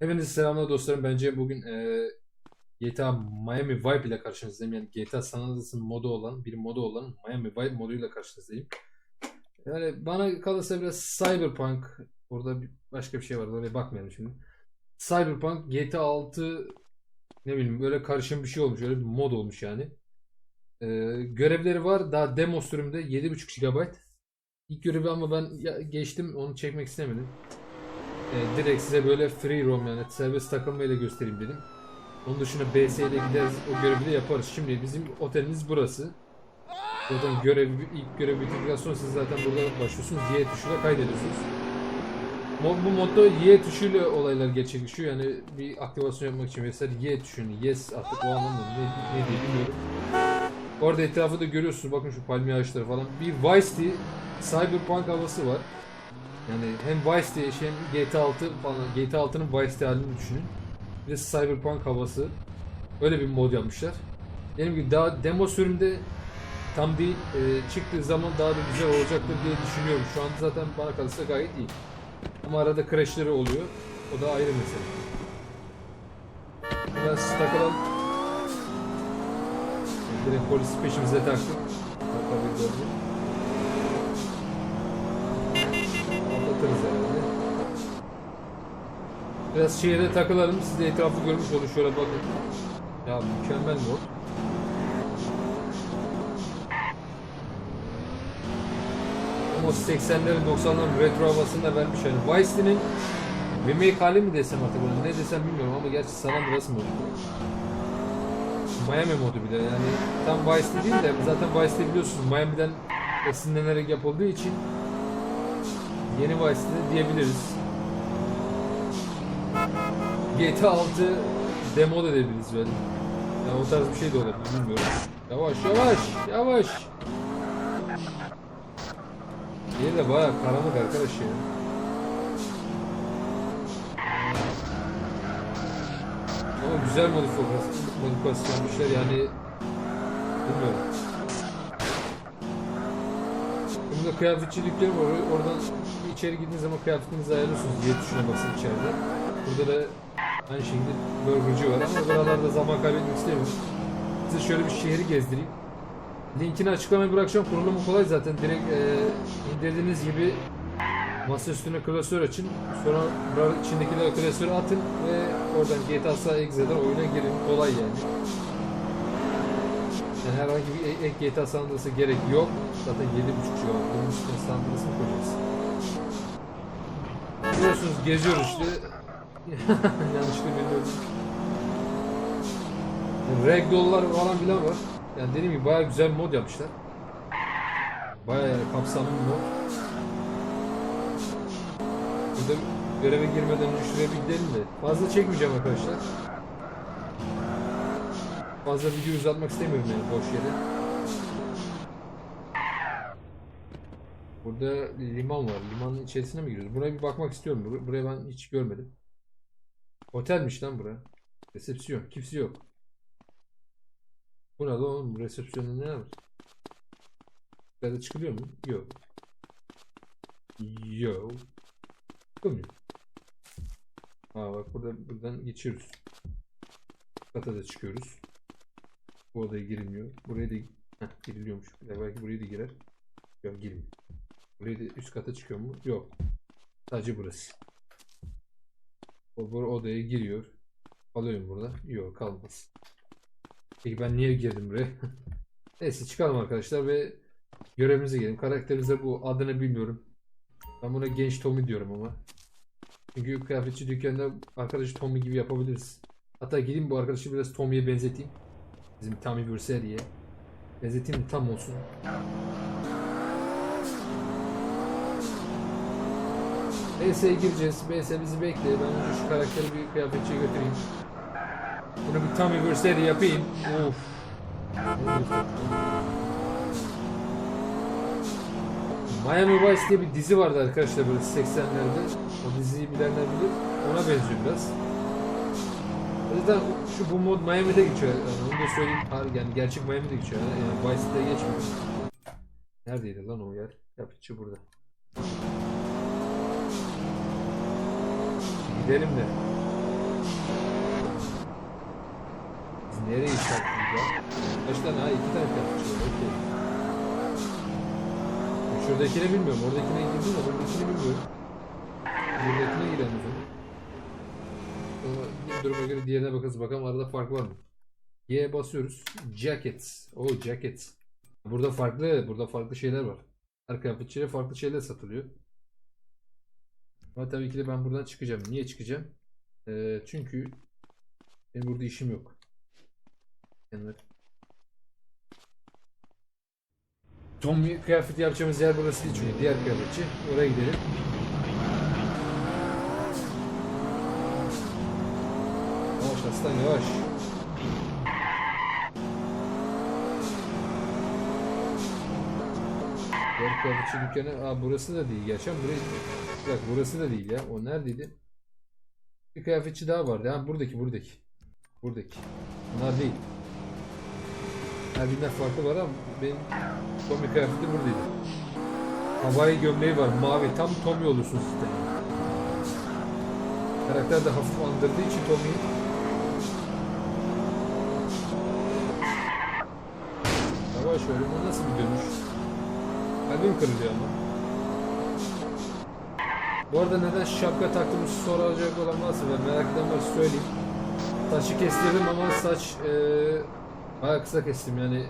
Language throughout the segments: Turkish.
Hepinize selamlar dostlarım. Bence bugün e, GTA Miami Vibe ile karşınızdayım. Yani GTA San Andreas'ın modu olan, bir modu olan Miami Vibe moduyla karşınızdayım. Yani bana kalırsa biraz Cyberpunk, burada bir, başka bir şey var. Oraya bakmayalım şimdi. Cyberpunk, GTA 6 ne bileyim böyle karışım bir şey olmuş. Öyle bir mod olmuş yani. E, görevleri var. Daha demo sürümde 7.5 GB. İlk görevi ama ben geçtim. Onu çekmek istemedim. E, direkt size böyle free roam yani serbest takılmayla göstereyim dedim. Onun dışında BS ile gideriz o görevi de yaparız. Şimdi bizim otelimiz burası. Buradan görev, ilk görev bitirdikten sonra siz zaten burada başlıyorsunuz. Y tuşuyla kaydediyorsunuz. Bu modda Y tuşuyla olaylar gerçekleşiyor. Yani bir aktivasyon yapmak için mesela Y tuşunu yes artık o anlamda ne, ne diye bilmiyorum. Orada etrafı da görüyorsunuz. Bakın şu palmiye ağaçları falan. Bir Vice City Cyberpunk havası var. Yani hem Vice City hem GTA 6 falan GTA 6'nın Vice halini düşünün. Bir de Cyberpunk havası. Öyle bir mod yapmışlar. Benim gibi daha demo sürümde tam değil. e, çıktığı zaman daha da güzel olacaktır diye düşünüyorum. Şu anda zaten bana kalırsa gayet iyi. Ama arada crashleri oluyor. O da ayrı mesele. Biraz takılalım. Direkt polis peşimize taktı. Tabii gördüm. Atlatırız herhalde. Biraz şehre takılalım. Siz de etrafı görmüş olun. Şöyle bakın. Ya mükemmel mod. Ama 80'lerin 90'ların retro havasını da vermiş. Yani Vice City'nin remake hali mi desem artık bunu ne desem bilmiyorum ama gerçi San Andreas modu. Miami modu bir de yani tam Vice City değil de zaten Vice City biliyorsunuz Miami'den esinlenerek yapıldığı için yeni Vice City diyebiliriz. GTA 6 demo da edebiliriz böyle. Yani o tarz bir şey de olabilir bilmiyorum. Yavaş yavaş yavaş. Yeri de baya karanlık arkadaş ya. Ama güzel modifikasyon, modifikasyon yapmışlar yani bilmiyorum. Kıyafetçi dükkanı var. Or- Oradan içeri girdiğiniz zaman kıyafetinizi ayarlıyorsunuz. diye tuşuna içeride. Burada da aynı şekilde burgerci var ama buralarda zaman kaybetmek istemiyorum. Size şöyle bir şehri gezdireyim. Linkini açıklamaya bırakacağım. Kurulumu kolay zaten. Direkt e, indirdiğiniz gibi masa üstüne klasör açın. Sonra içindekileri klasöre atın ve oradan GTA Exe'den oyuna girin. Kolay yani. Herhangi bir e- ek GTA San Andreas'a gerek yok. Zaten 7.5 GB. Bunun üstüne San Andreas'ı mı koyacaksın? Biliyorsunuz geziyoruz işte. Yanlışlıkla bilmiyorum. Ragdoll'lar falan filan var. Yani dediğim gibi bayağı güzel mod yapmışlar. Bayağı yani kapsamlı bir mod. Burada göreve girmeden önce de. Fazla çekmeyeceğim arkadaşlar. Fazla video uzatmak istemiyorum yani boş yere. Burada liman var. Limanın içerisine mi giriyoruz? Buraya bir bakmak istiyorum. Bur- Burayı ben hiç görmedim. Otelmiş lan bura. Resepsiyon. Kimse yok. Bu ne lan oğlum? Bu resepsiyonda ne var? Yukarıda çıkılıyor mu? Yok. Yok. Çıkılmıyor. Aa bak burada buradan geçiyoruz. Kata da çıkıyoruz. Bu odaya girilmiyor. Buraya da Heh, giriliyormuş. Ya belki buraya da girer. Yok girmiyor. Buraya da üst kata çıkıyor mu? Yok. Sadece burası. O bu odaya giriyor. Kalıyorum burada. Yok kalmaz. Peki ben niye girdim buraya? Neyse çıkalım arkadaşlar ve görevimize gelin. Karakterimiz de bu. Adını bilmiyorum. Ben buna genç Tommy diyorum ama. Çünkü kıyafetçi dükkanında arkadaşı Tommy gibi yapabiliriz. Hatta gideyim bu arkadaşı biraz Tommy'ye benzeteyim. Bizim Vercelli'ye. Benzeteyim de tam olsun. BS'ye gireceğiz. BS bizi bekle. Ben önce şu karakteri bir kıyafetçiye götüreyim. Bunu bir Tommy Vercelli yapayım. Of. Miami Vice diye bir dizi vardı arkadaşlar böyle 80'lerde. O diziyi bilenler bilir. Ona benziyor biraz. Zaten şu bu mod Miami'de geçiyor. Yani onu da söyleyeyim. Harbi yani gerçek Miami'de geçiyor. Yani Vice City'de geçmiyor. Neredeydi lan o yer? Yapıcı burada. Gidelim de. Biz nereye işaretliyiz Kaç tane ha? İki tane yapıcı var. Okey. Şuradakini bilmiyorum. Oradakine girdim de buradakini bilmiyorum. Duruma göre diğerine bakarız. Bakalım arada fark var mı? Y'ye basıyoruz. Jackets. Oh jackets. Burada farklı, burada farklı şeyler var. Her kıyafetçiye farklı şeyler satılıyor. Ama tabii ki de ben buradan çıkacağım. Niye çıkacağım? Ee, çünkü benim burada işim yok. Yani Tom kıyafeti yapacağımız yer burası değil çünkü diğer kıyafetçi. Oraya gidelim. Yavaş aslan yavaş. Diğer kıyafetçi dükkanı. Aa burası da değil. Gerçekten burayı... Bak burası da değil ya. O neredeydi? Bir kıyafetçi daha vardı. Ha buradaki buradaki. Buradaki. Bunlar değil. Her birinden farklı var ama benim Tommy kıyafeti buradaydı. Havai gömleği var mavi. Tam Tommy olursun sizde. Karakter de hafif andırdığı için Tommy'yi Yavaş öyle bu nasıl bir dönüş? Kalbim kırılıyor ama. Bu arada neden şapka taktığımı soracak olan varsa ve merak eden varsa söyleyeyim. Saçı kestirdim ama saç eee bayağı kısa kestim yani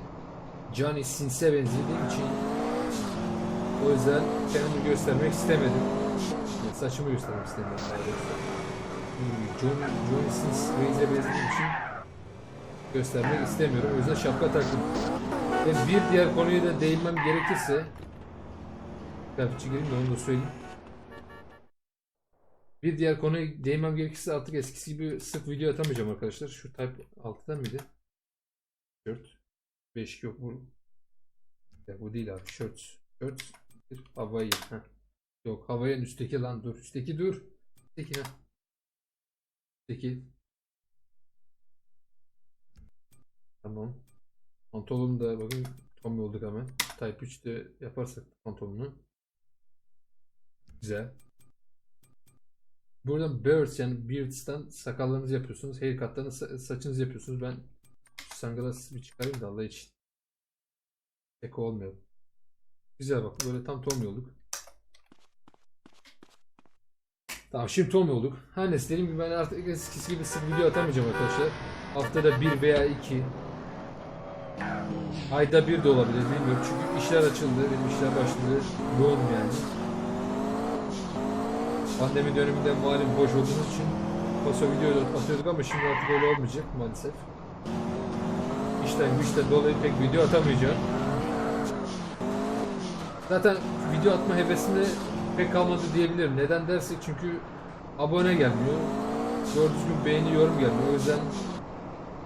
Johnny Sins'e benzediğim için o yüzden kendimi göstermek istemedim. Yani saçımı göstermek istemedim John, Johnny Sins Reis'e benzediğim için göstermek istemiyorum. O yüzden şapka taktım. Ve bir diğer konuya da değinmem gerekirse Kıyafetçi gireyim de onu da söyleyeyim. Bir diğer konuya değinmem gerekirse artık eskisi gibi sık video atamayacağım arkadaşlar. Şu Type 6'dan mıydı? Shirt. 5 yok bu. Ya bu değil abi. Shirt. Shirt. Hawaii. Heh. Yok Hawaii'nin üstteki lan dur. Üstteki dur. Üstteki ne? Üstteki. Tamam. Pantolonu da bakın Tommy olduk hemen. Type 3'te yaparsak pantolonu. Güzel. Buradan birds yani beards'tan sakallarınızı yapıyorsunuz. Haircut'tan saçınızı yapıyorsunuz. Ben sunglass bir çıkarayım da Allah için. Eko olmayalım. Güzel bak böyle tam Tommy olduk. Tamam şimdi Tommy olduk. Her neyse dediğim gibi ben artık eskisi gibi sık video atamayacağım arkadaşlar. Haftada bir veya iki. Ayda bir de olabilir bilmiyorum çünkü işler açıldı, benim işler başladı. Yoğunum yani. Pandemi döneminde malum boş olduğumuz için paso video atıyorduk ama şimdi artık öyle olmayacak maalesef. İşten güçten dolayı pek video atamayacağım. Zaten video atma hevesinde pek kalmadı diyebilirim. Neden dersek çünkü abone gelmiyor. Doğru düzgün beğeni yorum gelmiyor. O yüzden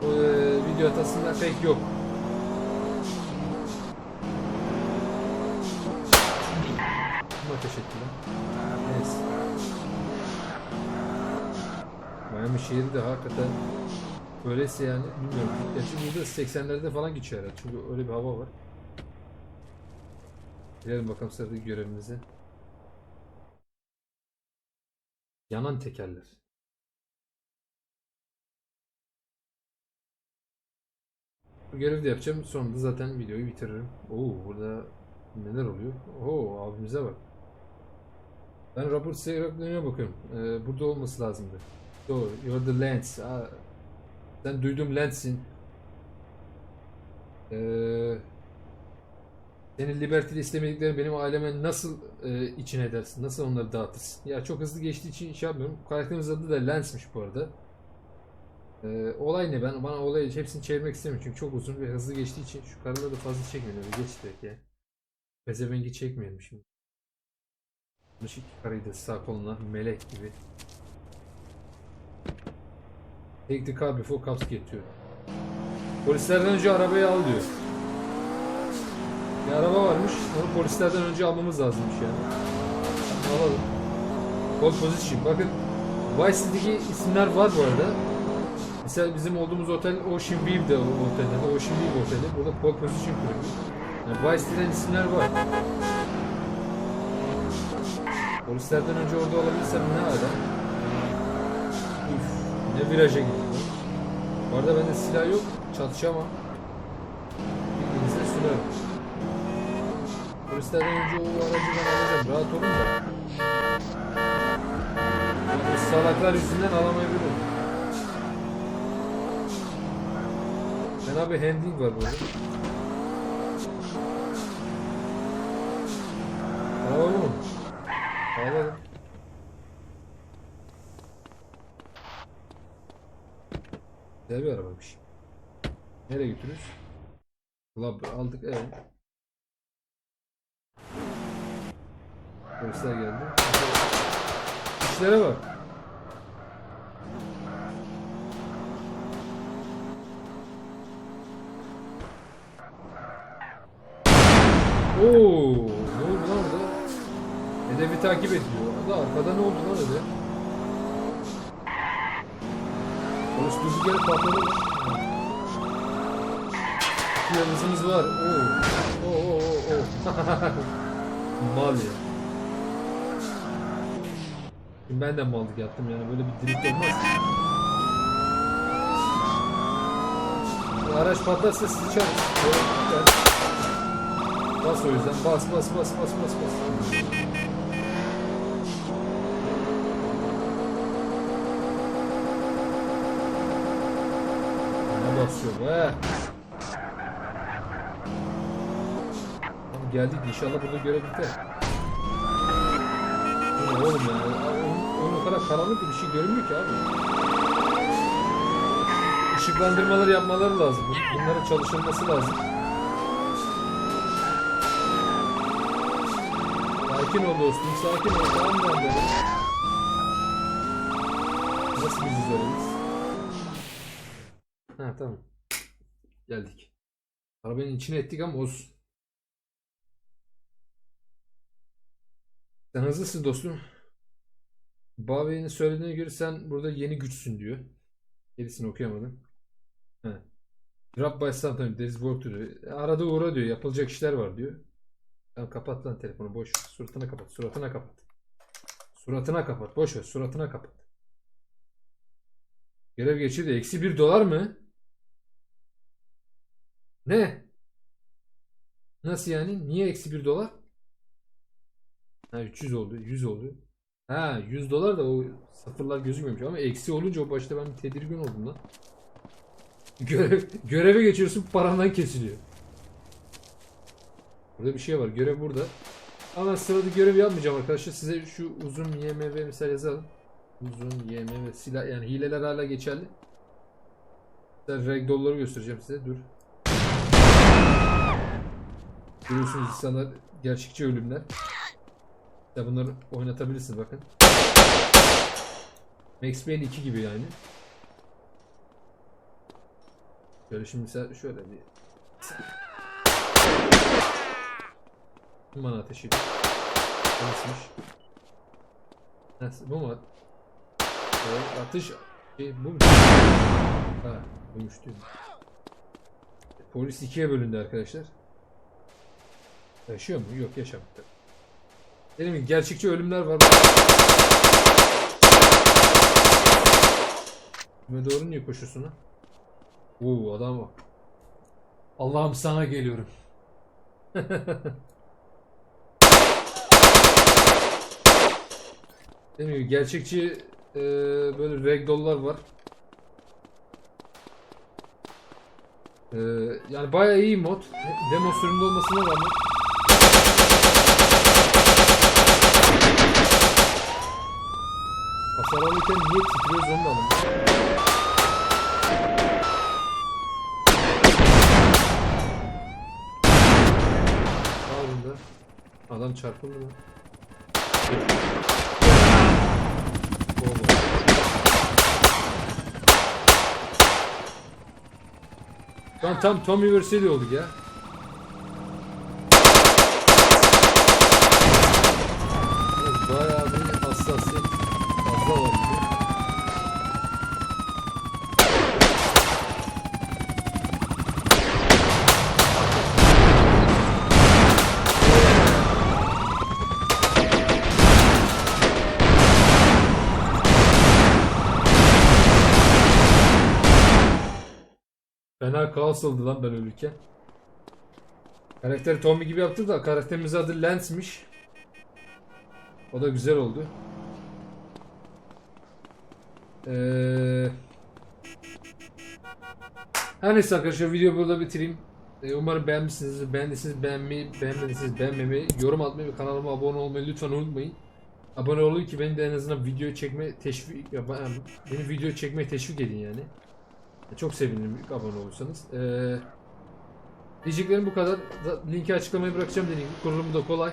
e, video atasında pek yok. Lan? Neyse. Miami şehri de hakikaten öyleyse yani bilmiyorum. Gerçi burada 80'lerde falan geçiyor herhalde. Çünkü öyle bir hava var. Girelim bakalım sıradaki görevimize. Yanan tekerler. Bu görevi de yapacağım. Sonra da zaten videoyu bitiririm. Oo burada neler oluyor? Oo abimize bak. Ben Robert Seyreklerine bakıyorum. Ee, burada olması lazımdı. Doğru. You're the Lance. Aa, sen duydum Lance'in. Ee, senin Liberty'de istemediklerini benim aileme nasıl e, içine edersin? Nasıl onları dağıtırsın? Ya çok hızlı geçtiği için şey yapmıyorum. Karakterimiz adı da Lance'miş bu arada. Ee, olay ne? Ben bana olayı hepsini çevirmek istemiyorum çünkü çok uzun ve hızlı geçtiği için şu karıları da fazla. Öyle Geç direkt ya. Pezevengi çekmeyelim şimdi. Işık karıyı da sağ koluna melek gibi. Take the car before cops get you. Polislerden önce arabayı al diyor. Bir araba varmış. Onu polislerden önce almamız lazımmış yani. Alalım. Pole position. Bakın Vice City'deki isimler var bu arada. Mesela bizim olduğumuz otel Ocean View'de o otelde. Ocean View oteli. Burada pole position kulübü. Yani Vice City'den isimler var. Polislerden önce orada olabilirsem ne ara? Üf, ne viraja gidiyor. Bu arada bende silah yok. çatışamam. Bilginize sunuyorum. Polislerden önce o aracı ben alacağım. Rahat olun da. Bu salaklar yüzünden alamayabilirim. Ben abi handling var burada. Al oğlum. Al oğlum. Güzel bir arabaymış. Nereye götürürüz? Lab aldık evet. Polisler geldi. İşlere bak. Oo, takip ediyor. Orada arkada ne oldu lan öyle? Polis durduk yere patladı. Bir yıldızımız var. Oo. Oo oo oo. Mal ya. Şimdi ben de mallık yaptım yani böyle bir drift olmaz. Araç patlarsa sıçar. Böyle gider. Bas o yüzden. Bas bas bas bas bas bas. Basıyor be? Tamam geldik inşallah burada. Bu ne oğlum ya? Oyun o kadar karanlık ki bir şey görünmüyor ki abi. Işıklandırmaları yapmaları lazım. Bun- Bunların çalışılması lazım. Sakin ol dostum, sakin ol. Tamam mı böyle? Nasıl öyle biz? Tamam. Geldik. Arabanın içine ettik ama olsun. Sen hızlısın dostum. Babi'nin söylediğine göre sen burada yeni güçsün diyor. Gerisini okuyamadım. He. Drop by sometime there is. Arada uğra diyor. Yapılacak işler var diyor. Tamam kapat lan telefonu boş. Suratına kapat. Suratına kapat. Suratına kapat. Boş ver. Suratına kapat. Görev geçirdi. Eksi bir dolar mı? Ne? Nasıl yani? Niye eksi bir dolar? Ha 300 oldu. 100 oldu. Ha 100 dolar da o sıfırlar gözükmüyormuş ama eksi olunca o başta ben tedirgin oldum lan. Görev, göreve geçiyorsun parandan kesiliyor. Burada bir şey var. Görev burada. Ama sırada görev yapmayacağım arkadaşlar. Size şu uzun YMV misal yazalım. Uzun YMV silah yani hileler hala geçerli. Ragdoll'ları göstereceğim size. Dur. Görüyorsunuz insanlar gerçekçi ölümler. Ya bunları oynatabilirsiniz bakın. Max Payne 2 gibi yani. Şöyle şimdi şöyle bir Bana ateş ediyor. Nasılmış? Nasıl? Bu mu? Evet, atış şey, bu mu? Ha, buymuş. Polis ikiye bölündü arkadaşlar. Yaşıyor mu? Yok yaşamadı. Benim gibi gerçekçi ölümler var. Ve doğru niye koşuyorsun ha? Oo adam bak. Allah'ım sana geliyorum. Dediğim gibi gerçekçi e, böyle ragdoll'lar var. E, yani bayağı iyi mod. Demo sürümde olmasına rağmen. Hasar alırken niye titriyoruz onu da anlamadım. Sağ Adam çarpıldı mı? Tam tam Tommy Vercelli olduk ya. Evet, Bayağı bir hassasiyet fazla var. gibi. Oldu lan ben ölürken. Karakteri Tommy gibi yaptık da karakterimizin adı Lance'miş. O da güzel oldu. Ee, her neyse arkadaşlar videoyu burada bitireyim. Ee, umarım beğenmişsinizdir. Beğendiyseniz beğenmeyi, beğenmediyseniz beğenmemeyi, yorum atmayı ve kanalıma abone olmayı lütfen unutmayın. Abone olun ki beni de en azından video çekme teşvik, ya ben- beni video çekmeye teşvik edin yani. Çok sevinirim abone olursanız. Ee, diyeceklerim bu kadar. Da- Linki açıklamaya bırakacağım dediğim gibi. Kurulumu da kolay.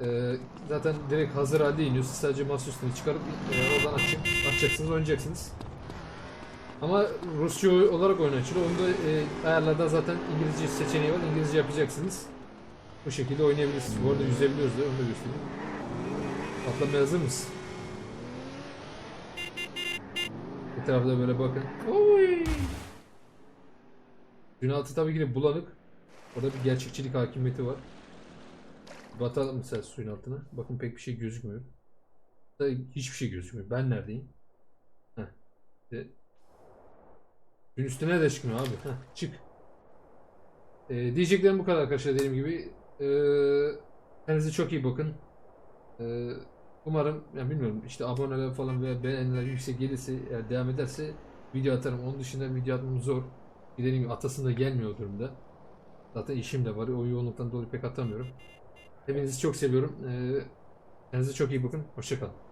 Ee, zaten direkt hazır halde iniyor. Siz sadece masa üstüne çıkarıp e, oradan açıp, açacaksınız, oynayacaksınız. Ama Rusça olarak oyun açılıyor. Onu da e, ayarlarda zaten İngilizce seçeneği var. İngilizce yapacaksınız. Bu şekilde oynayabilirsiniz. Bu arada yüzebiliyoruz da onu da göstereyim. Atlamaya hazır mısın? Etrafta böyle bakın. Oy! Gün altı tabii ki de bulanık. Orada bir gerçekçilik hakimiyeti var. Batalım mesela suyun altına. Bakın pek bir şey gözükmüyor. Hiçbir şey gözükmüyor. Ben neredeyim? Heh. İşte Gün üstüne de çıkmıyor abi. Heh, çık. Ee, diyeceklerim bu kadar arkadaşlar dediğim gibi. Ee, kendinize çok iyi bakın. Ee, umarım yani bilmiyorum işte aboneler falan veya beğeniler yüksek gelirse eğer devam ederse video atarım. Onun dışında video atmam zor. Dediğim gibi atasında gelmiyor o durumda. Zaten işim de var. O yoğunluktan dolayı pek atamıyorum. Hepinizi çok seviyorum. Ee, kendinize çok iyi bakın. Hoşçakalın.